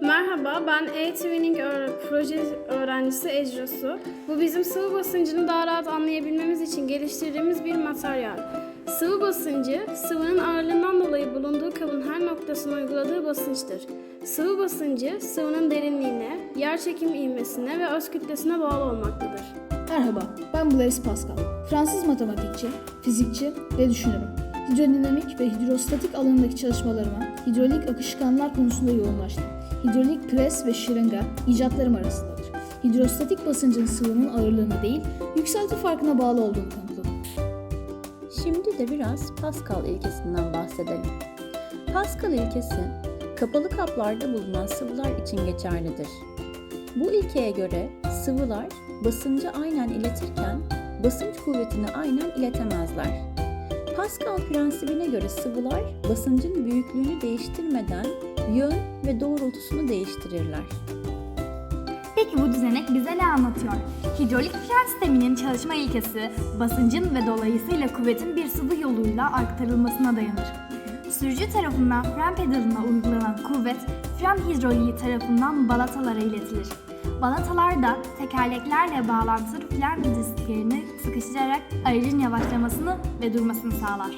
Merhaba, ben e-twinning proje öğrencisi Ecra Su. Bu bizim sıvı basıncını daha rahat anlayabilmemiz için geliştirdiğimiz bir materyal. Sıvı basıncı, sıvının ağırlığından dolayı bulunduğu kabın her noktasına uyguladığı basınçtır. Sıvı basıncı, sıvının derinliğine, yerçekim ivmesine ve öz kütlesine bağlı olmaktadır. Merhaba, ben Blaise Pascal. Fransız matematikçi, fizikçi ve düşünürüm. Hidrodinamik ve hidrostatik alanındaki çalışmalarıma hidrolik akışkanlar konusunda yoğunlaştım. Hidrolik pres ve şırınga icatlarım arasındadır. Hidrostatik basıncın sıvının ağırlığına değil, yükselti farkına bağlı olduğunu kanıtladım. Şimdi de biraz Pascal ilkesinden bahsedelim. Pascal ilkesi, kapalı kaplarda bulunan sıvılar için geçerlidir. Bu ilkeye göre sıvılar basıncı aynen iletirken basınç kuvvetini aynen iletemezler. Pascal prensibine göre sıvılar basıncın büyüklüğünü değiştirmeden yön ve doğrultusunu değiştirirler. Peki bu düzenek bize ne anlatıyor? Hidrolik fren sisteminin çalışma ilkesi basıncın ve dolayısıyla kuvvetin bir sıvı yoluyla aktarılmasına dayanır. Sürücü tarafından fren pedalına uygulanan kuvvet fren hidroliği tarafından balatalara iletilir. Balatalar da tekerleklerle bağlantılı fren disklerini sıkıştırarak aracın yavaşlamasını ve durmasını sağlar.